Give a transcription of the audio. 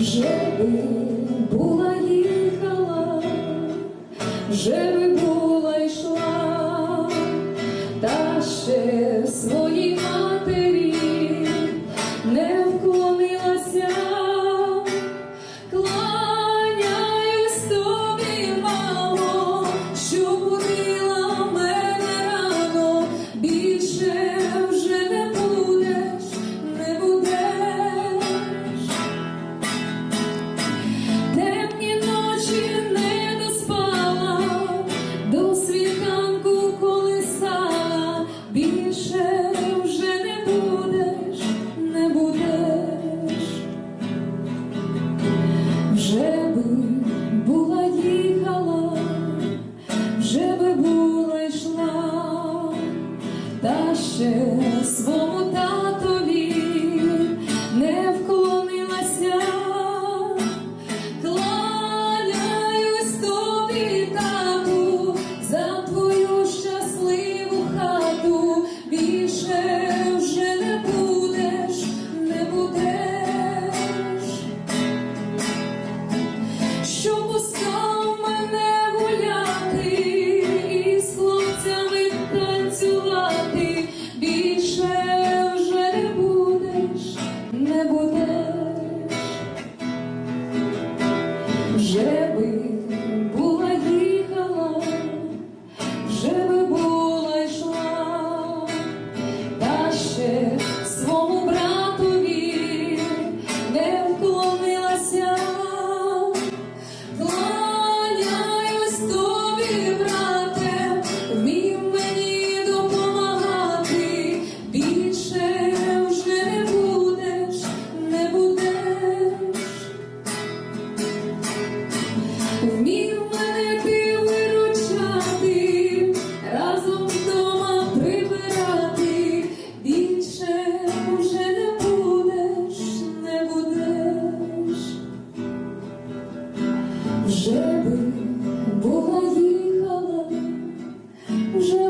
Вже би була їхала, вже би. Вже би була їхала, вже би була йшла, та ще свому. Жереби. Умів мене ти виручати, разом вдома прибирати, більше уже не будеш, не будеш, вже би була їхала. вже